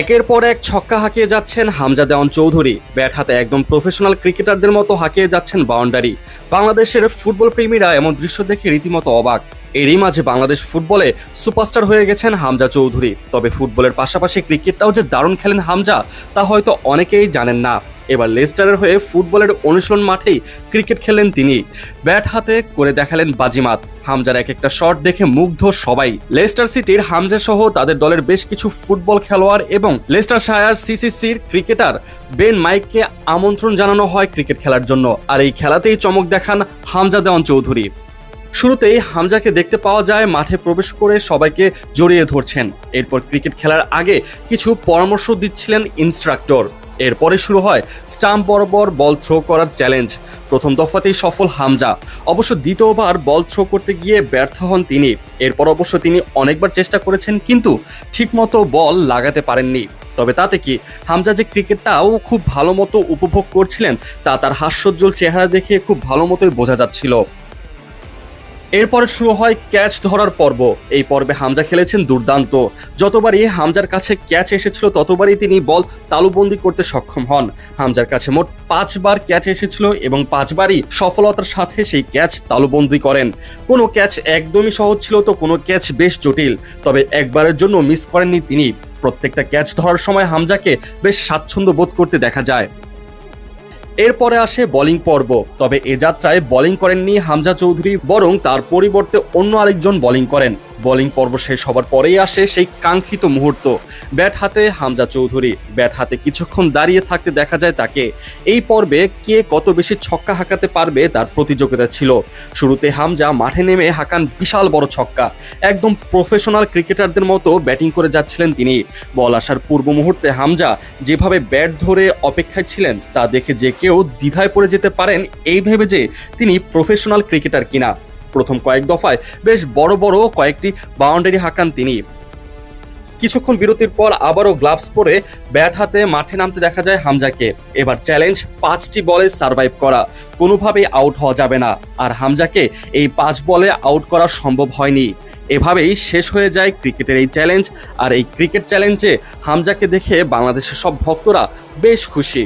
একের পর এক ছক্কা হাঁকিয়ে যাচ্ছেন হামজা দেওয়ান চৌধুরী। ব্যাট হাতে একদম প্রফেশনাল ক্রিকেটারদের মতো হাঁকিয়ে যাচ্ছেন বাউন্ডারি বাংলাদেশের ফুটবল প্রেমীরা এমন দৃশ্য দেখে রীতিমতো অবাক। এরই মাঝে বাংলাদেশ ফুটবলে সুপারস্টার হয়ে গেছেন হামজা চৌধুরী। তবে ফুটবলের পাশাপাশি ক্রিকেটটাও যে দারুণ খেলেন হামজা, তা হয়তো অনেকেই জানেন না। এবার লেস্টারের হয়ে ফুটবলের অনুশীলন মাঠেই ক্রিকেট খেললেন তিনি। ব্যাট হাতে করে দেখালেন বাজিমাত। হামজার এক একটা শট দেখে মুগ্ধ সবাই। লেস্টার সিটির হামজা সহ তাদের দলের বেশ কিছু ফুটবল খেলোয়াড় এবং লেস্টার শায়ার সিসিসির ক্রিকেটার বেন মাইককে আমন্ত্রণ জানানো হয় ক্রিকেট খেলার জন্য। আর এই খেলাতেই চমক দেখান হামজা দেওয়ান চৌধুরী। শুরুতেই হামজাকে দেখতে পাওয়া যায়, মাঠে প্রবেশ করে সবাইকে জড়িয়ে ধরছেন। এরপর ক্রিকেট খেলার আগে কিছু পরামর্শ দিচ্ছিলেন ইনস্ট্রাক্টর। এরপরে শুরু হয় স্টাম্প বরাবর বল থ্রো করার চ্যালেঞ্জ প্রথম দফাতেই সফল হামজা। অবশ্য দ্বিতীয়বার বল থ্রো করতে গিয়ে ব্যর্থ হন তিনি। এরপর অবশ্য তিনি অনেকবার চেষ্টা করেছেন, কিন্তু ঠিকমতো বল লাগাতে পারেননি। তবে তাতে কি, হামজা যে ক্রিকেটটাও খুব ভালো মতো উপভোগ করছিলেন, তা তার হাস্যোজ্জ্বল চেহারা দেখে খুব ভালো মতোই বোঝা যাচ্ছিল। এরপরে শুরু হয় ক্যাচ ধরার পর্ব। এই পর্বে হামজা খেলেছেন দুর্দান্ত। যতবারই হামজার কাছে ক্যাচ এসেছিল, ততবারই তিনি বল তালুবন্দি করতে সক্ষম হন। হামজার কাছে মোট পাঁচবার ক্যাচ এসেছিল এবং পাঁচবারই সফলতার সাথে সেই ক্যাচ তালুবন্দি করেন। কোনো ক্যাচ একদমই সহজ ছিল তো কোনো ক্যাচ বেশ জটিল। তবে একবারের জন্য মিস করেননি তিনি। প্রত্যেকটা ক্যাচ ধরার সময় হামজাকে বেশ স্বাচ্ছন্দ্য বোধ করতে দেখা যায়। এরপরে আসে বোলিং পর্ব। তবে এ যাত্রায় বোলিং করেননি হামজা চৌধুরী, বরং তার পরিবর্তে অন্য আরেকজন বোলিং করেন। বোলিং পর্ব শেষ হবার পরেই আসে সেই কাঙ্ক্ষিত মুহূর্ত। ব্যাট হাতে হামজা চৌধুরী। ব্যাট হাতে কিছুক্ষণ দাঁড়িয়ে থাকতে দেখা যায় তাকে। এই পর্বে কে কত বেশি ছক্কা হাঁকাতে পারবে তার প্রতিযোগিতা ছিল। শুরুতে হামজা মাঠে নেমে হাঁকান বিশাল বড় ছক্কা। একদম প্রফেশনাল ক্রিকেটারদের মতো ব্যাটিং করে যাচ্ছিলেন তিনি। বল আসার পূর্ব মুহূর্তে হামজা যেভাবে ব্যাট ধরে অপেক্ষায় ছিলেন, তা দেখে যে কেউ দ্বিধায় পড়ে যেতে পারেন এই ভেবে যে তিনি প্রফেশনাল ক্রিকেটার কিনা। প্রথম কয়েক দফায় বেশ বড় বড় কয়েকটি বাউন্ডারি হাঁকান তিনি। কিছুক্ষণ বিরতির পর আবারও গ্লাভস পরে ব্যাট হাতে মাঠে নামতে দেখা যায় হামজাকে। এবার চ্যালেঞ্জ, পাঁচটি বলে সার্ভাইভ করা। কোনোভাবেই আউট হওয়া যাবে না। আর হামজাকে এই পাঁচ বলে আউট করা সম্ভব হয়নি। এভাবেই শেষ হয়ে যায় ক্রিকেটের এই চ্যালেঞ্জ। আর এই ক্রিকেট চ্যালেঞ্জে হামজাকে দেখে বাংলাদেশের সব ভক্তরা বেশ খুশি।